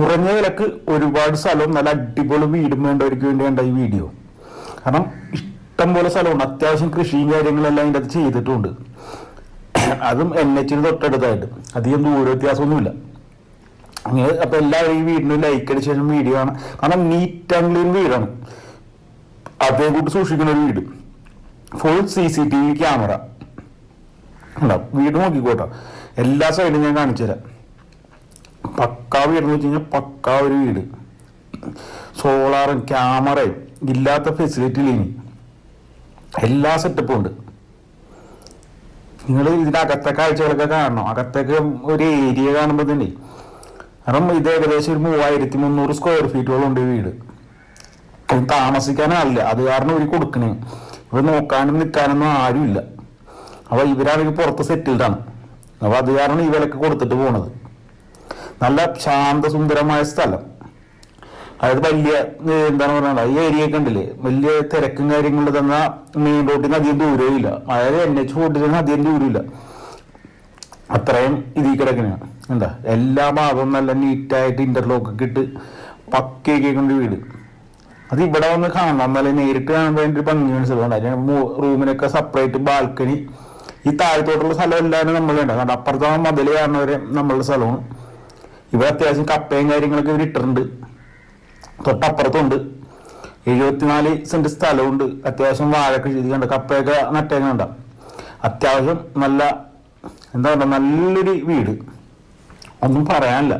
കുറഞ്ഞ വിലക്ക് ഒരുപാട് സ്ഥലവും നല്ല അടിപൊളി വീടും വേണ്ടവർക്ക് വേണ്ടിയാണ് ഈ വീഡിയോ. കാരണം ഇഷ്ടം പോലെ സ്ഥലമുണ്ട്. അത്യാവശ്യം കൃഷിയും കാര്യങ്ങളെല്ലാം അതിന്റെ അത് ചെയ്തിട്ടുണ്ട്. അതും എൻ എച്ചിന് തൊട്ടടുത്തായിട്ട്. അധികം ദൂര വ്യത്യാസമൊന്നുമില്ല. അങ്ങനെ അപ്പൊ എല്ലാവരും ഈ വീടിന് ലൈക്ക് അടിച്ച ശേഷം വീഡിയോ ആണ് കാരണം നീറ്റ് ആൻഡ് ക്ലീൻ വീടാണ്. അതേ കൂട്ട് സൂക്ഷിക്കുന്ന ഒരു വീട്. Full C C T V camera വീട് നോക്കിക്കോട്ടോ. എല്ലാ സൈഡും ഞാൻ കാണിച്ചു തരാം പക്കാ എന്ന് വെച്ച് കഴിഞ്ഞാൽ പക്കാ ഒരു വീട്. സോളാറും ക്യാമറയും ഇല്ലാത്ത ഫെസിലിറ്റി ഇനി എല്ലാ സെറ്റപ്പും ഉണ്ട്. നിങ്ങൾ ഇതിന്റെ അകത്തെ കാഴ്ചകളൊക്കെ കാണണം. അകത്തൊക്കെ ഒരു ഏരിയ കാണുമ്പോൾ തന്നെ. കാരണം ഇത് ഏകദേശം ഒരു മൂവായിരത്തി മുന്നൂറ് സ്ക്വയർ ഫീറ്റോളം ഉണ്ട് ഈ വീട്. ഇത് താമസിക്കാനാളില്ല അത് കാരണം ഇവർ കൊടുക്കണേ. ഇവർ നോക്കാനും നിൽക്കാനൊന്നും ആരുമില്ല. അപ്പോൾ ഇവരാണെങ്കിൽ പുറത്ത് സെറ്റിൽഡാണ് അപ്പോൾ അപ്പൊ അത് കാരണം ഈ കൊടുത്തിട്ട് പോണത്. നല്ല ശാന്തസുന്ദരമായ സ്ഥലം. അതായത് വലിയ എന്താണ് പറയുക ഈ ഏരിയ ഒക്കെ ഉണ്ടല്ലേ? വലിയ തിരക്കും കാര്യങ്ങളും തന്ന മെയിൻ റോഡിന് അധികം ദൂരവും ഇല്ല. അതായത് എൻ എച്ച് ഫോർട്ടിൽ നിന്ന് അധികം ദൂരമില്ല അത്രയും ഇതിൽ കിടക്കണയാണ് എന്താ? എല്ലാ ഭാഗവും നല്ല നീറ്റായിട്ട് ഇന്റർലോക്ക് ഒക്കെ ഇട്ട് പക്കയൊക്കെ കൊണ്ട് വീട്. അത് ഇവിടെ വന്ന് കാണണം. എന്നാലേ നേരിട്ട് കാണുമ്പോൾ വേണ്ടി ഒരു ഭംഗി അതിന് റൂമിനൊക്കെ സെപ്പറേറ്റ് ബാൽക്കണി ഈ താഴത്തോട്ടുള്ള സ്ഥലം എല്ലാവരും നമ്മൾ വേണ്ട കാരണം അപ്പുറത്താണ് മതിൽ കാണുന്നവരെ നമ്മളുടെ സ്ഥലമാണ്. ഇവിടെ അത്യാവശ്യം കപ്പയും കാര്യങ്ങളൊക്കെ ഇവർ ഇട്ടിട്ടുണ്ട്. തൊട്ടപ്പുറത്തുണ്ട്. എഴുപത്തിനാല് സെന്റ് സ്ഥലമുണ്ട് അത്യാവശ്യം വാഴൊക്കെ ചെയ്ത് കണ്ട കപ്പയൊക്കെ നട്ടേക്കണ്ട അത്യാവശ്യം നല്ല എന്താ പറയുക നല്ലൊരു വീട്. ഒന്നും പറയാനില്ല.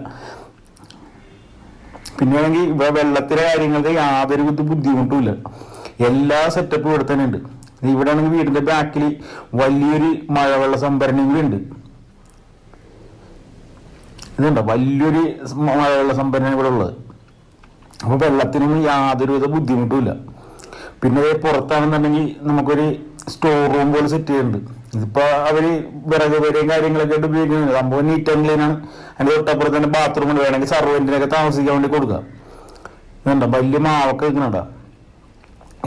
പിന്നെ വേണമെങ്കിൽ ഇവിടെ വെള്ളത്തിലെ കാര്യങ്ങൾക്ക് യാതൊരു ബുദ്ധിമുട്ടുമില്ല. എല്ലാ സെറ്റപ്പും ഇവിടെ തന്നെ ഉണ്ട് ഇവിടെ ആണെങ്കിൽ വീടിന്റെ ബാക്കിൽ വലിയൊരു മഴവെള്ള സംഭരണി കൂടി ഉണ്ട്. ഇതുണ്ടോ? വലിയൊരു മഴവെള്ള സംഭരണ ഇവിടെ ഉള്ളത്. അപ്പൊ വെള്ളത്തിനൊന്നും യാതൊരുവിധ ബുദ്ധിമുട്ടുമില്ല. പിന്നെ പുറത്താണെന്നുണ്ടെങ്കിൽ നമുക്കൊരു സ്റ്റോർ റൂം പോലെ സെറ്റ് ചെയ്യുന്നുണ്ട് ഇതിപ്പോ അവർ വിറക് വരെയും കാര്യങ്ങളൊക്കെ ആയിട്ട് ഉപയോഗിക്കുന്നുണ്ട്. സംഭവം നീറ്റ് ആൻഡ് ക്ലീനാണ് ആണ്. അതിന്റെ തൊട്ടപ്പുറത്ത് തന്നെ ബാത്റൂം ഉണ്ട്. വേണമെങ്കിൽ സർവന്റിനൊക്കെ താമസിക്കാൻ വേണ്ടി കൊടുക്കുക ഇതുണ്ടോ? വലിയ മാവൊക്കെ വെക്കണട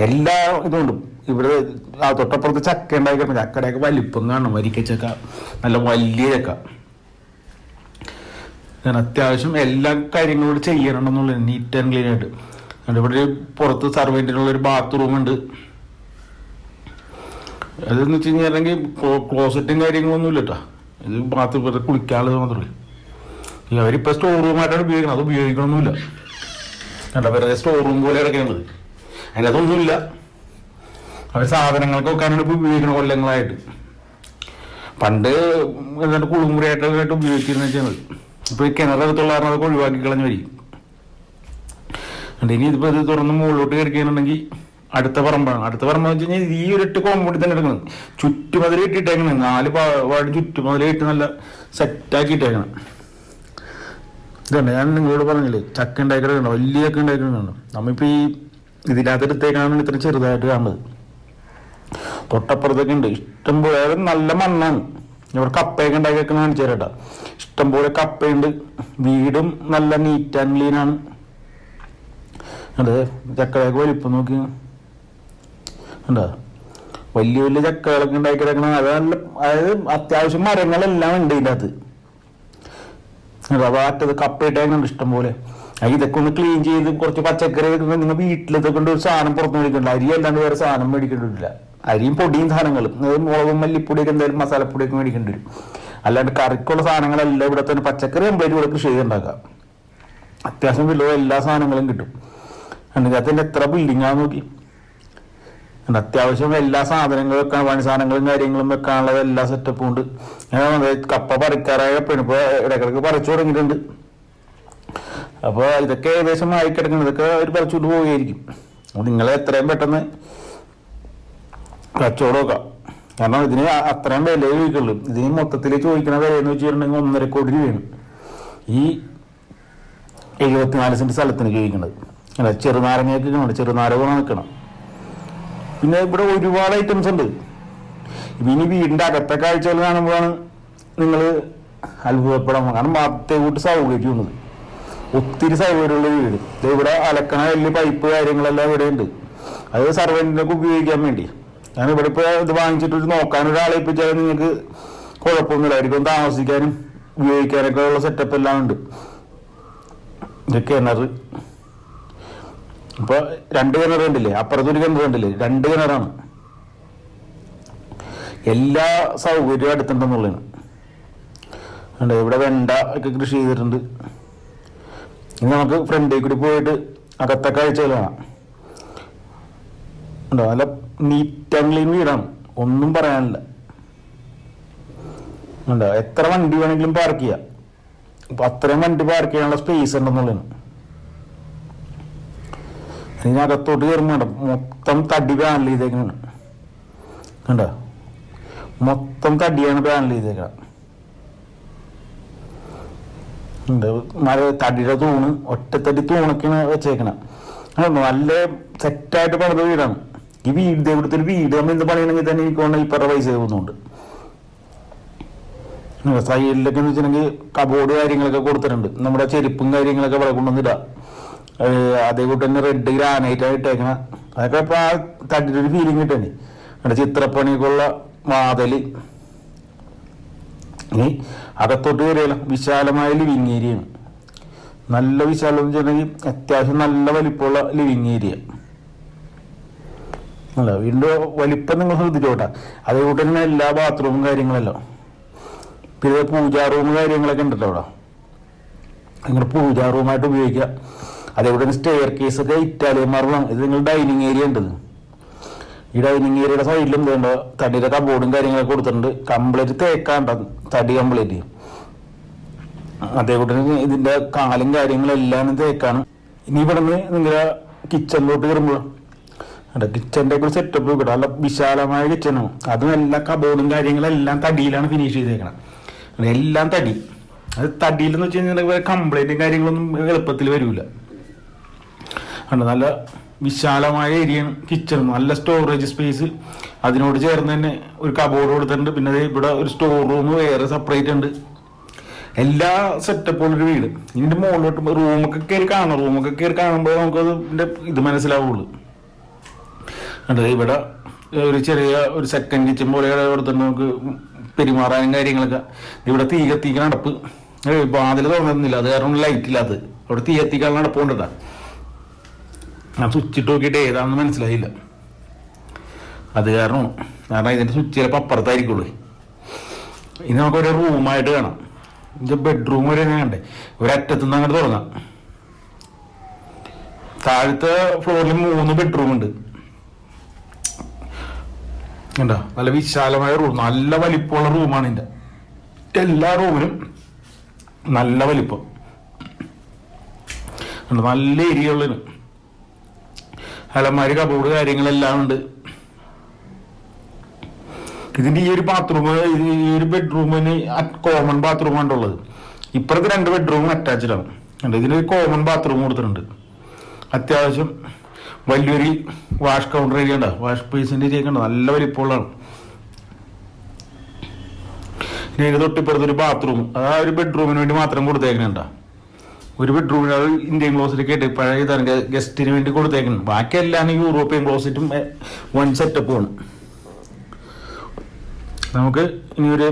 എല്ലാ ഇതുകൊണ്ടും ഇവിടെ ആ തൊട്ടപ്പുറത്ത് ചക്ക ഉണ്ടാക്കി ചക്കടെയൊക്കെ വലിപ്പം കാണണം. വരിക്ക ചക്ക നല്ല വലിയ ചക്ക. ഞാൻ അത്യാവശ്യം എല്ലാ കാര്യങ്ങളോട് ചെയ്യണം ചെയ്യണമെന്നുള്ളത് നീറ്റ് ആൻഡ് ക്ലീൻ ആയിട്ട്. അതുകൊണ്ട് ഇവിടെ ഒരു പുറത്ത് സർവന്റിനുള്ള ഒരു ബാത്റൂം ഉണ്ട്. അതെന്ന് വെച്ച് കഴിഞ്ഞാൽ ക്ലോസറ്റും കാര്യങ്ങളൊന്നും ഇല്ല കേട്ടോ ഇത് ബാത്റൂം വെറുതെ കുളിക്കാനുള്ളത് മാത്രമേ ഈ അവരിപ്പോ സ്റ്റോർ റൂമായിട്ടാണ് ഉപയോഗിക്കുന്നത്. അത് ഉപയോഗിക്കണമൊന്നുമില്ല. കണ്ട വെറുതെ സ്റ്റോർ റൂം പോലെ കിടക്കേണ്ടത് അതൊന്നുമില്ല അവർ സാധനങ്ങൾക്ക് വെക്കാനാണ് ഇപ്പൊ ഉപയോഗിക്കുന്നത് കൊല്ലങ്ങളായിട്ട്. പണ്ട് എന്താണ് കുളിമുറിയായിട്ടൊക്കെ ഉപയോഗിക്കുന്നത് ചെയ്യുന്നത് ഇപ്പൊ ഈ കിണറെടുത്തുള്ള കാരണം അതൊക്കെ ഒഴിവാക്കി കളഞ്ഞു വരിക ഇനി ഇതിപ്പോൾ ഇത് തുറന്ന് മുകളിലോട്ട് കയറിക്കുന്നുണ്ടെങ്കിൽ അടുത്ത പറമ്പാണ്. അടുത്ത പറമ്പ് വെച്ച് കഴിഞ്ഞാൽ ഈ ഒരു എട്ട് കോമ്പൗണ്ടിൽ തന്നെ എടുക്കണം ചുറ്റുമതിൽ ഇട്ടിട്ടേക്കണം. നാല് പാട് ചുറ്റുമതിൽ ഇട്ട് നല്ല സെറ്റാക്കി ഇട്ടേക്കണം ഇതുണ്ട് ഞാൻ നിങ്ങളോട് പറഞ്ഞില്ലേ ചക്ക ഉണ്ടാക്കിയിട്ടുണ്ട് വലിയ ചക്ക ഉണ്ടാക്കിയിട്ടുണ്ട് നമ്മിപ്പോ ഈ ഇതിനകത്തെടുത്തേക്കാണ് ഇത്ര ചെറുതായിട്ട് കാണുന്നത്. തൊട്ടപ്പുറത്തൊക്കെ ഉണ്ട്. ഇഷ്ടം പോലെ നല്ല മണ്ണാണ്. ഇവിടെ കപ്പയൊക്കെ ഉണ്ടാക്കി വെക്കുന്ന കാണിച്ചു തരാട്ടാ ഇഷ്ടം പോലെ കപ്പയുണ്ട്. വീടും നല്ല നീറ്റ് ആൻഡ് ക്ലീൻ ആണ്. അതെ ചക്കയൊക്കെ വലിപ്പം നോക്കി. ഉണ്ടോ വലിയ വലിയ ചക്കകളൊക്കെ ഉണ്ടാക്കി കിടക്കണ അത് നല്ല അതായത് അത്യാവശ്യം മരങ്ങളെല്ലാം ഉണ്ട് ഇതിന്റെ അത് അതാറ്റത് കപ്പയിട്ടേക്കുന്നുണ്ട് ഇഷ്ടം പോലെ ആ ഇതൊക്കെ ഒന്ന് ക്ലീൻ ചെയ്ത് കുറച്ച് പച്ചക്കറി നിങ്ങൾ വീട്ടിലിതൊക്കെ ഒരു സാധനം പുറത്ത് മേടിക്കണ്ട. അരി അല്ലാണ്ട് വേറെ സാധനം മേടിക്കേണ്ടില്ല അരിയും പൊടിയും സാധനങ്ങളും. മുളകും മല്ലിപ്പൊടിയൊക്കെ എന്തായാലും മസാലപ്പൊടിയൊക്കെ മേടിക്കേണ്ടി വരും. അല്ലാണ്ട് കറിക്കുള്ള സാധനങ്ങളെല്ലാം ഇവിടെ തന്നെ പച്ചക്കറി കംപ്ലീറ്റ് ഇവിടെ കൃഷി ചെയ്തുണ്ടാക്കാം അത്യാവശ്യം വില എല്ലാ സാധനങ്ങളും കിട്ടും. അതിനകത്തിന്റെ എത്ര ബിൽഡിങ്ങാന്ന് നോക്കി. അത്യാവശ്യം എല്ലാ സാധനങ്ങളും വെക്കാൻ പണി സാധനങ്ങളും കാര്യങ്ങളും വെക്കാനുള്ളത് എല്ലാ സെറ്റപ്പും ഉണ്ട്. കപ്പ പറിക്കാറായ ഇപ്പൊ ഇടക്കിടക്ക് പറിച്ചു തുടങ്ങിയിട്ടുണ്ട്. അപ്പോൾ ഇതൊക്കെ ഏകദേശം ആയി കിടക്കുന്നത് ഇതൊക്കെ അവർ പറിച്ചുകൊണ്ട് പോവുകയായിരിക്കും. അപ്പൊ നിങ്ങളെ എത്രയും പെട്ടെന്ന് കച്ചവടം നോക്കാം കാരണം ഇതിന് അത്രയും വില ചോദിക്കുള്ളൂ. ഇതിന് മൊത്തത്തിൽ ചോദിക്കുന്ന വില എന്ന് വെച്ചിട്ടുണ്ടെങ്കിൽ ഒന്നര കോടി രൂപയാണ് ഈ എഴുപത്തിനാല് സെന്റ് സ്ഥലത്തിന് ചോദിക്കുന്നത് അല്ല ചെറുനാരങ്ങയൊക്കെ കാണും ചെറുനാരക നിൽക്കണം പിന്നെ ഇവിടെ ഒരുപാട് ഐറ്റംസ് ഉണ്ട്. ഇനി വീടിന്റെ അകത്തെ കാഴ്ചകൾ കാണുമ്പോഴാണ് നിങ്ങൾ അത്ഭുതപ്പെടാൻ. കാരണം മറ്റേ കൂട്ട് സൗകര്യമുണ്ട് ഒത്തിരി സൗകര്യമുള്ള വീട്. ഇവിടെ അലക്കണ വലിയ പൈപ്പ് കാര്യങ്ങളെല്ലാം ഇവിടെ ഉണ്ട് അത് സർവന്റിനൊക്കെ ഉപയോഗിക്കാൻ വേണ്ടി. ഞാൻ ഇവിടെ ഇപ്പൊ ഇത് വാങ്ങിച്ചിട്ട് നോക്കാൻ ഒരാളെ ഏൽപ്പിച്ചാൽ നിങ്ങൾക്ക് കുഴപ്പമൊന്നുമില്ലായിരിക്കും താമസിക്കാനും ഉപയോഗിക്കാനൊക്കെ ഉള്ള സെറ്റപ്പ് എല്ലാം ഉണ്ട്. ഇത് കിണർ. ഇപ്പൊ രണ്ട് കിണർ കണ്ടില്ലേ? അപ്പുറത്തൊരു കിണർ കണ്ടില്ലേ? രണ്ട് കിണറാണ്. എല്ലാ സൗകര്യവും അടുത്തുണ്ടെന്നുള്ളതാണ്. ഇവിടെ വെണ്ട ഒക്കെ കൃഷി ചെയ്തിട്ടുണ്ട്. ഇനി നമുക്ക് ഫ്രണ്ടിൽ കൂടി പോയിട്ട് അകത്തെ കാഴ്ചകൾ കാണാം. ഉണ്ടോ നല്ല നീറ്റ് ആൻഡ് ക്ലീൻ വീടാണ് ഒന്നും പറയാനില്ല. എത്ര വണ്ടി വേണമെങ്കിലും പാർക്ക് ചെയ്യാം. അപ്പൊ അത്രയും വണ്ടി പാർക്ക് ചെയ്യാനുള്ള സ്പേസ് ഉണ്ടെന്നുള്ളതാണ്. ഇനി അകത്തോട്ട് കയറുമ്പോൾ മൊത്തം തടി പാനൽ ചെയ്തേക്കാണ് കണ്ടോ? മൊത്തം തടിയാണ് പാനൽ ചെയ്തേക്കണം. മര തടിയുടെ തൂണ് ഒറ്റത്തടി തൂണൊക്കെയാണ് വെച്ചേക്കണം. നല്ല സെറ്റായിട്ട് പണിത വീടാണ്. ഈ വീട് ഇവിടുത്തെ വീട് നമ്മൾ എന്ത് പണിയണമെങ്കിൽ തന്നെ എനിക്ക് തോന്നുന്നു പറ പൈസ പോകുന്നുണ്ട് സൈഡിലൊക്കെ എന്ന് വെച്ചിട്ടുണ്ടെങ്കിൽ കബോർഡ് കാര്യങ്ങളൊക്കെ കൊടുത്തിട്ടുണ്ട്. നമ്മുടെ ചെരുപ്പും കാര്യങ്ങളൊക്കെ ഇവിടെ കൊണ്ടുവന്നില്ല അതേപോലെ തന്നെ റെഡ് ഗ്രാനൈറ്റ് ഇട്ടേക്കണം. അതൊക്കെ ഇപ്പൊ ആ തട്ടിട്ടൊരു ഫീലിംഗ് കിട്ടണി. അവിടെ ചിത്രപ്പണിക്കുള്ള വാതൽ. ഇനി അകത്തോട്ട് കയറിയാലോ? വിശാലമായ ലിവിങ് ഏരിയയാണ് നല്ല വിശാലം എന്ന് വെച്ചിട്ടുണ്ടെങ്കിൽ അത്യാവശ്യം നല്ല വലിപ്പമുള്ള ലിവിങ് ഏരിയ അല്ല വീടിന്റെ വലിപ്പം നിങ്ങൾ ശ്രദ്ധിച്ചോട്ടെ. അതേകൂട്ട് തന്നെ എല്ലാ ബാത്റൂമും കാര്യങ്ങളല്ലോ. പിന്നെ പൂജാ റൂം കാര്യങ്ങളൊക്കെ ഉണ്ടല്ലോ അവിടെ. നിങ്ങൾ പൂജാ റൂമായിട്ട് ഉപയോഗിക്കുക. അതേപോലെ തന്നെ സ്റ്റെയർ കേസ് ഒക്കെ ഇറ്റാലിയൻ മാർബിളാണ് ഇത് നിങ്ങൾ ഡൈനിങ് ഏരിയ ഉണ്ട് ഈ ഡൈനിങ് ഏരിയയുടെ സൈഡിലും എന്തുണ്ട് തടിയുടെ കബോർഡും കാര്യങ്ങളൊക്കെ കൊടുത്തിട്ടുണ്ട്. കംപ്ലീറ്റ് തേക്കാണ്ട തടി കംപ്ലീറ്റ് അതേപോലെ തന്നെ ഇതിന്റെ കാലും കാര്യങ്ങളെല്ലാം തേക്കാണ്. ഇനി ഇവിടെ നിന്ന് നിങ്ങളുടെ കിച്ചണിലോട്ട് കയറുമ്പോൾ കിച്ചന്റെ ഒക്കെ സെറ്റപ്പ് ഇവിടെ നല്ല വിശാലമായ കിച്ചനോ അതും എല്ലാ കബോർഡും കാര്യങ്ങളെല്ലാം തടിയിലാണ് ഫിനിഷ് ചെയ്തേക്കണം എല്ലാം തടി. അത് തടിയിലെന്ന് വെച്ച് കഴിഞ്ഞാൽ കംപ്ലൈന്റും കാര്യങ്ങളൊന്നും എളുപ്പത്തിൽ വരില്ല ഉണ്ട് നല്ല വിശാലമായ ഏരിയയാണ് കിച്ചൺ നല്ല സ്റ്റോറേജ് സ്പേസ് അതിനോട് ചേർന്ന് തന്നെ ഒരു കബോർഡ് കൊടുത്തിട്ടുണ്ട്. പിന്നെ ഇവിടെ ഒരു സ്റ്റോർ റൂം വേറെ സെപ്പറേറ്റ് ഉണ്ട്. എല്ലാ സെറ്റപ്പുള്ള ഒരു വീട്. ഇതിന്റെ മുകളിലോട്ട് റൂമൊക്കെ കയറി കാണും റൂമൊക്കെ കയറി കാണുമ്പോൾ നമുക്കത് ഇത് മനസ്സിലാവുള്ളൂ. ഉണ്ട്. ഇവിടെ ഒരു ചെറിയ ഒരു സെക്കൻഡ് കിച്ചൺ പോലെ തന്നെ നമുക്ക് പെരുമാറാനും കാര്യങ്ങളൊക്കെ. ഇവിടെ തീ കത്തിക്കാൻ നടപ്പ് വാതിൽ തുറന്നിരുന്നില്ല. അത് കാരണം ലൈറ്റ് ഇല്ലാത്തത് അവിടെ തീ കത്തിക്കാൻ നടപ്പുകൊണ്ടിട്ടാ ഞാൻ സ്വിച്ച് ഇട്ട് നോക്കിയിട്ട് ഏതാണെന്ന് മനസ്സിലായില്ല. അത് കാരണം കാരണം ഇതിന്റെ സ്വിച്ച് ചിലപ്പോൾ അപ്പുറത്തായിരിക്കുള്ളൂ. ഇനി നമുക്കൊരു റൂമായിട്ട് കാണാം. ഇതിന്റെ ബെഡ്റൂം വരെ ഞാൻ കണ്ടേ? ഒരറ്റത്തുനിന്ന് അങ്ങോട്ട് തുടങ്ങാം താഴത്തെ ഫ്ലോറിൽ മൂന്ന് ബെഡ്റൂം ഉണ്ട്. കണ്ടോ നല്ല വിശാലമായ റൂം നല്ല വലിപ്പമുള്ള റൂമാണ് ഇതിന്റെ. എല്ലാ റൂമിനും നല്ല വലിപ്പം. നല്ല ഏരിയ ഉള്ളതിന് അലമാരി കബോർഡ് കാര്യങ്ങളെല്ലാം ഉണ്ട്. ഇതിന്റെ ഈ ഒരു ബാത്റൂം ഈ ഒരു ബെഡ്റൂമിന് കോമൺ ബാത്റൂമാണ് ഉള്ളത്. ഇപ്പുറത്ത് രണ്ട് ബെഡ്റൂം അറ്റാച്ച്ഡ് ആണ്. ഇതിന് കോമൺ ബാത്റൂം കൊടുത്തിട്ടുണ്ട്. അത്യാവശ്യം വലിയൊരു വാഷ് കൗണ്ടർ ഏരിയ ഉണ്ടോ. വാഷ് ബേസിന്റെ ഏരിയ ഉണ്ട് നല്ല വലിപ്പമുള്ളതാണ് ഇനി ഇതിന് തൊട്ടിപ്പുറത്ത് ഒരു ബാത്റൂം ആ ഒരു ബെഡ്റൂമിന് വേണ്ടി മാത്രം കൊടുത്തേക്കുന്നുണ്ട് ഒരു ബെഡ്റൂമിന് അത് ഇന്ത്യൻ ക്ലോസറ്റ് കേട്ട് പഴയ തരം ഗസ്റ്റിന് വേണ്ടി കൊടുത്തേക്കുന്നു ബാക്കി എല്ലാം യൂറോപ്യൻ ക്ലോസറ്റും വൺ സെറ്റപ്പുമാണ് നമുക്ക് ഇനി ഒരു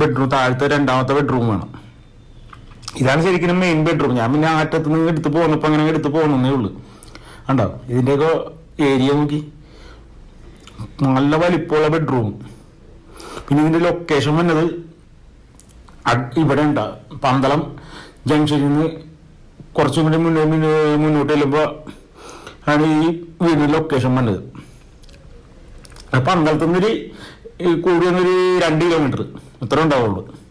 ബെഡ്റൂം താഴത്തെ രണ്ടാമത്തെ ബെഡ്റൂം വേണം. ഇതാണ് ശരിക്കും മെയിൻ ബെഡ്റൂം ഞാൻ പിന്നെ ആറ്റത്ത് നിന്ന് എടുത്ത് ഇപ്പൊ അങ്ങനെ എടുത്ത് പോകുന്നേ ഉള്ളൂ. കണ്ടോ? ഇതിന്റെയൊക്കെ ഏരിയ നോക്കി. നല്ല വലിപ്പമുള്ള ബെഡ്റൂം പിന്നെ ഇതിന്റെ ലൊക്കേഷൻ വന്നത് ഇവിടെ ഉണ്ടാ. പന്തളം ജംഗ്ഷനിൽ നിന്ന് കുറച്ചും കൂടി മുന്നോ മുന്നോ- മുന്നോട്ട് ചെല്ലുമ്പോൾ ആണ് ഈ വീടിന്റെ ലൊക്കേഷൻ വന്നത്. അപ്പം പന്തളത്തു നിന്നൊരു രണ്ട് കിലോമീറ്റർ ഇത്ര ഉണ്ടാവുള്ളൂ.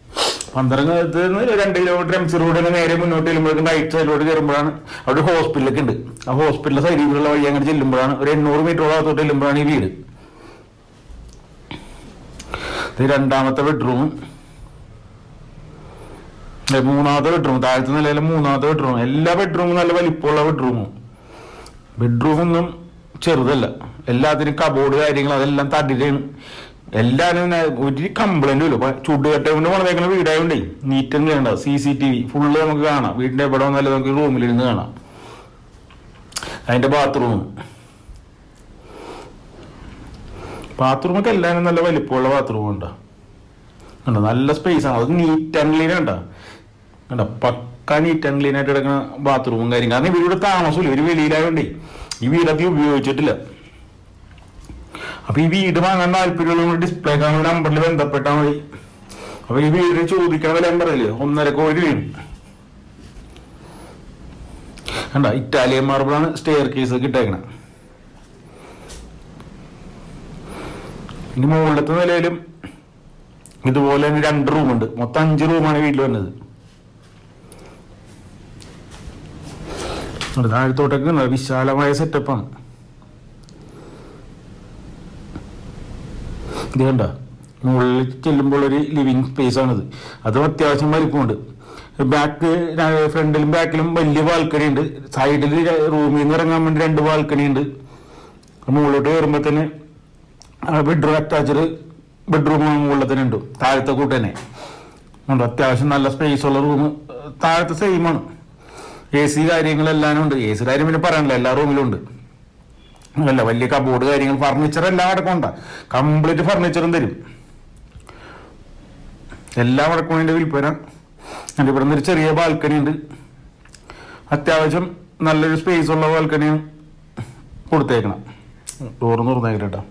പന്തളത്ത് നിന്ന് രണ്ട് കിലോമീറ്റർ എം സി റോഡിന് നേരെ മുന്നോട്ട് ചെല്ലുമ്പോഴേക്കും റൈറ്റ് സൈഡിലോട്ട് കയറുമ്പോഴാണ് അവിടെ ഹോസ്പിറ്റലൊക്കെ ഉണ്ട്. ആ ഹോസ്പിറ്റലിലെ സൈഡിലുള്ള വഴി അങ്ങനെ ചെല്ലുമ്പോഴാണ് ഒരു എണ്ണൂറ് മീറ്ററോളം അകത്തോട്ട് ചെല്ലുമ്പോഴാണ് ഈ വീട്. ഇത് രണ്ടാമത്തെ ബെഡ്റൂം മൂന്നാമത്തെ ബെഡ്റൂം താഴത്തെ നിലയിലെ മൂന്നാമത്തെ ബെഡ്റൂം എല്ലാ ബെഡ്റൂമും നല്ല വലിപ്പമുള്ള ബെഡ്റൂമും ബെഡ്റൂമൊന്നും ചെറുതല്ല. എല്ലാത്തിനും കബോർഡ് കാര്യങ്ങൾ അതെല്ലാം തടിയിലാണ്. എല്ലാവരും ഒരു കംപ്ലൈന്റും ഇല്ല. ചുടുകട്ട കൊണ്ട് പണിതേക്കുന്ന വീടായോണ്ടേ നീറ്റ് വേണ്ട C C T V full നമുക്ക് കാണാം. വീടിന്റെ എവിടെ വന്നാലും നമുക്ക് റൂമിലിരുന്ന് കാണാം. അതിന്റെ ബാത്റൂം ബാത്റൂമൊക്കെ എല്ലാവരും നല്ല വലിപ്പമുള്ള ബാത്റൂം ഉണ്ടോ? കണ്ടോ? നല്ല സ്പേസ് ആണ്. അത് നീറ്റ് ആൻഡ് ക്ലീൻ ഉണ്ടോ കണ്ടോ? പക്ക നീറ്റ് ആൻഡ് ക്ലീൻ ആയിട്ട് കിടക്കുന്ന ബാത്റൂമും കാര്യം കാരണം ഇവരിവിടെ താമസമില്ല. ഇവർ വെളിയിലായോണ്ടേ ഈ വീടൊക്കെ ഉപയോഗിച്ചിട്ടില്ല. അപ്പൊ ഈ വീട് വാങ്ങാൻ താല്പര്യമുള്ള ഡിസ്പ്ലേ കാണുന്ന നമ്പറിൽ ബന്ധപ്പെട്ടാൽ മതി. അപ്പൊ ഈ വീട് ചോദിക്കണ വില പറയില്ലേ? ഒന്നര കോടി വീട് കണ്ട? ഇറ്റാലിയൻ മാർബിളാണ് സ്റ്റെയർ കേസ് കിട്ടേക്കണ ഇനി മുകളിലത്തെ നിലയിലും ഇതുപോലെ തന്നെ രണ്ട് റൂമുണ്ട് മൊത്തം അഞ്ച് റൂമാണ് വീട്ടിൽ വന്നത് താഴത്തോട്ടൊക്കെ. വിശാലമായ സെറ്റപ്പാണ് ഇത് കണ്ട? മുകളിൽ ചെല്ലുമ്പോൾ ഒരു ലിവിങ് സ്പേസ് ആണിത്. അതും അത്യാവശ്യം വലിപ്പമുണ്ട്. ബാക്ക് ഫ്രണ്ടിലും ബാക്കിലും വലിയ ബാൽക്കണി ഉണ്ട്. സൈഡിൽ റൂമിൽ നിന്ന് ഇറങ്ങാൻ വേണ്ടി രണ്ട് ബാൽക്കണി ഉണ്ട്. മുകളിലോട്ട് കയറുമ്പോൾ തന്നെ ബെഡ്റൂം അറ്റാച്ച്ഡ് ബെഡ്റൂം മുകളിൽ തന്നെ ഉണ്ട്. താഴത്തെ കൂട്ട് തന്നെ. ഉണ്ട്. അത്യാവശ്യം നല്ല സ്പേസ് ഉള്ള റൂം താഴത്തെ സെയിമാണ് എ സി കാര്യങ്ങളെല്ലാം ഉണ്ട്. എ സി കാര്യം പിന്നെ പറയാനില്ല. എല്ലാ റൂമിലും ഉണ്ട്. അല്ല വലിയ കബോർഡ് കാര്യങ്ങൾ ഫർണിച്ചർ എല്ലാം അടക്കമുണ്ട കംപ്ലീറ്റ് ഫർണിച്ചറും തരും. എല്ലാം അടക്കമുണ്ട് വിൽപ്പന. എന്റെ ഇവിടെ നിന്നൊരു ചെറിയ ബാൽക്കണി ഉണ്ട്. അത്യാവശ്യം നല്ലൊരു സ്പേസ് ഉള്ള ബാൽക്കണിയും കൊടുത്തേക്കണം. ഡോറ് തുറന്നേക്കണം കേട്ടോ.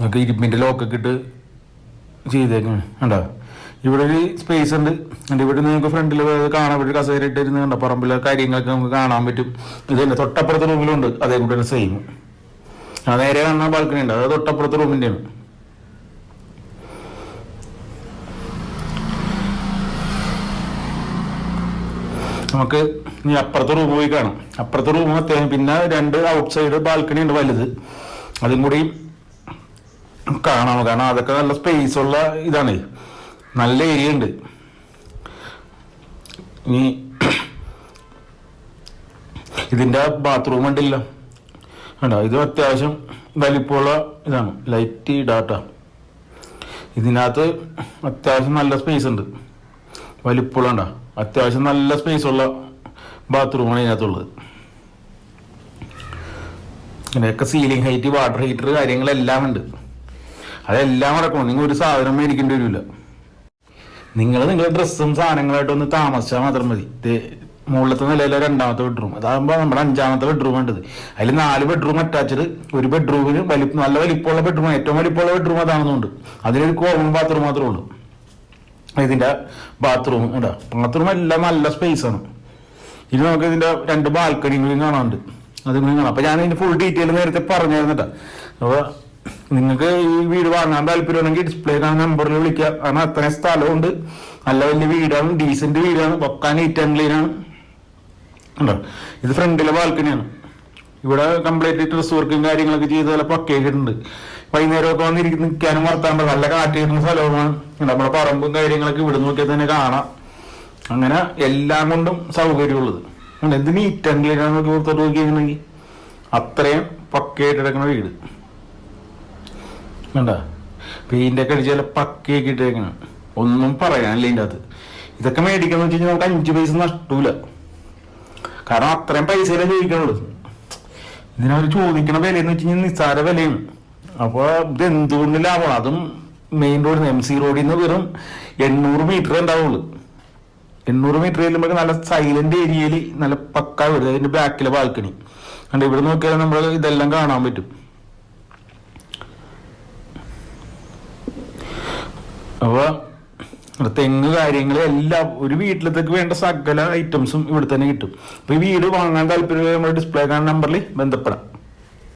നമുക്ക് ഇരുമ്പിന്റെ ലോക്കൊക്കെ ഇട്ട് ചെയ്തേക്കണം. കണ്ടോ? ഇവിടെ ഒരു സ്പേസ് ഉണ്ട്. എന്റെ ഇവിടെ നിങ്ങൾക്ക് ഫ്രണ്ടിൽ കാണാൻ പറ്റും കസേര ഇട്ടിരുന്ന് കണ്ടോ? പറമ്പിലെ കാര്യങ്ങളൊക്കെ നമുക്ക് കാണാൻ പറ്റും. ഇതല്ല തൊട്ടപ്പുറത്തെ റൂമിലുണ്ട് അതേ കൂടെ തന്നെ സെയിം ആ നേരെ കാണുന്ന ബാൽക്കണി ഉണ്ട്. അത് തൊട്ടപ്പുറത്തെ റൂമിന്റെയാണ് നമുക്ക് ഇനി അപ്പുറത്തെ റൂം പോയി കാണാം. അപ്പുറത്തെ റൂം അത്യാവശ്യം പിന്നെ രണ്ട് ഔട്ട് സൈഡ് ബാൽക്കണി ഉണ്ട് വലുത്. അതും കൂടി കാണാം. കാരണം അതൊക്കെ നല്ല സ്പേസ് ഉള്ള ഇതാണ്. നല്ല ഏരിയ ഉണ്ട്. ഇനി ഇതിന്റെ ബാത്റൂം ഉണ്ടല്ല. വേണ്ട ഇത് അത്യാവശ്യം വലിപ്പമുള്ള ഇതാണ്. ലൈറ്റ് ഡാറ്റ ഇതിനകത്ത് അത്യാവശ്യം നല്ല സ്പേസ് ഉണ്ട്. വലിപ്പമുള്ള അത്യാവശ്യം നല്ല സ്പേസ് ഉള്ള ബാത്റൂമാണ് ഇതിനകത്തുള്ളത്. ഇതിനൊക്കെ സീലിംഗ് ഹൈറ്റ് വാട്ടർ ഹീറ്റർ കാര്യങ്ങളെല്ലാം ഉണ്ട്. അതെല്ലാം നടക്കണം നിങ്ങൾ ഒരു സാധനം മേടിക്കേണ്ടി വരില്ല നിങ്ങൾ നിങ്ങളുടെ ഡ്രസ്സും സാധനങ്ങളായിട്ട് ഒന്ന് താമസിച്ചാൽ മാത്രം മതി. മുകളിലത്തെ നിലയിലെ രണ്ടാമത്തെ ബെഡ്റൂം അതാകുമ്പോൾ നമ്മുടെ അഞ്ചാമത്തെ ബെഡ്റൂം ഉണ്ട് അതിൽ നാല് ബെഡ്റൂം അറ്റാച്ച്ഡ് ഒരു ബെഡ്റൂമിന് വലിപ്പ നല്ല വലിപ്പമുള്ള ബെഡ്റൂം ഏറ്റവും വലിപ്പമുള്ള ബെഡ്റൂം അതാണെന്നുണ്ട്. അതിലൊരു കോമൺ ബാത്റൂം മാത്രമേ ഉള്ളൂ. ഇതിന്റെ ബാത്റൂം കേട്ടോ ബാത്റൂം എല്ലാം നല്ല സ്പേസ് ആണ്. ഇനി നമുക്ക് ഇതിന്റെ രണ്ട് ബാൽക്കണികളും കാണാനുണ്ട്. അതും കാണാം. അപ്പം ഞാൻ ഇതിന്റെ ഫുൾ ഡീറ്റെയിൽ നേരത്തെ പറഞ്ഞായിരുന്നിട്ടാ. അപ്പൊ നിങ്ങൾക്ക് ഈ വീട് വാങ്ങാൻ താല്പര്യമുണ്ടെങ്കിൽ ഡിസ്പ്ലേ കാണുന്ന നമ്പറിൽ വിളിക്കുക. കാരണം അത്രയും സ്ഥലമുണ്ട്. നല്ല വലിയ വീടാണ്. ഡീസന്റ് വീടാണ്. വെക്കാൻ നീറ്റ് ആൻഡ് ഇത് ഫ്രണ്ടിലെ ബാൽക്കണിയാണ്. ഇവിടെ കംപ്ലീറ്റ് ഡ്രസ് വർക്കും കാര്യങ്ങളൊക്കെ ചെയ്ത് നല്ല പക്കയായിട്ടുണ്ട് വൈകുന്നേരമൊക്കെ വന്നിരിക്കുന്ന നിൽക്കാനും വർത്താൻ പറ്റും നല്ല കാറ്റ് കിട്ടുന്ന സ്ഥലവുമാണ്. നമ്മുടെ പറമ്പും കാര്യങ്ങളൊക്കെ ഇവിടെ നോക്കിയാൽ തന്നെ കാണാം. അങ്ങനെ എല്ലാം കൊണ്ടും സൗകര്യമുള്ളത്. എന്ത് നീറ്റ് ആൻഡ് ക്ലീൻ ആണ് നോക്കി പുറത്തോട്ട് നോക്കിയിരുന്നെങ്കിൽ അത്രയും പക്കയായിട്ട് കിടക്കുന്ന വീട്. വേണ്ട പെയിന്റ് ഒക്കെ അടിച്ചാൽ പക്കയൊക്കെ ഇട്ടേക്കണം. ഒന്നും പറയാനില്ല ഇതിന്റെ അത് ഇതൊക്കെ മേടിക്കാന്ന് വെച്ച് കഴിഞ്ഞാൽ നമുക്ക് അഞ്ച് പൈസ നഷ്ടൂല. കാരണം അത്രയും പൈസയിലെ ചോദിക്കണുള്ളൂ ഇതിനവർ ചോദിക്കണ വില എന്ന് വെച്ച് കഴിഞ്ഞാൽ നിസ്സാര വിലയാണ്. അപ്പോൾ ഇത് എന്തുകൊണ്ട് ലാഭമാണ്? അതും മെയിൻ റോഡിൽ നിന്ന് എം സി റോഡിൽ നിന്ന് വെറും എണ്ണൂറ് മീറ്റർ ഉണ്ടാവുള്ളൂ. എണ്ണൂറ് മീറ്റർ ചെല്ലുമ്പോൾ നല്ല സൈലന്റ് ഏരിയയിൽ നല്ല പക്ക വരും അതിന്റെ ബാക്കിലെ ബാൽക്കണി കണ്ട്? ഇവിടെ നോക്കിയാൽ നമ്മൾ ഇതെല്ലാം കാണാൻ പറ്റും. അപ്പൊ തെങ്ങ് കാര്യങ്ങൾ എല്ലാം ഒരു വീട്ടിലത്തേക്ക് വേണ്ട സകല ഐറ്റംസും ഇവിടെ തന്നെ കിട്ടും. അപ്പൊ ഈ വീട് വാങ്ങാൻ താല്പര്യം നമ്മുടെ ഡിസ്പ്ലേ കാണുന്ന നമ്പറിൽ ബന്ധപ്പെടാം.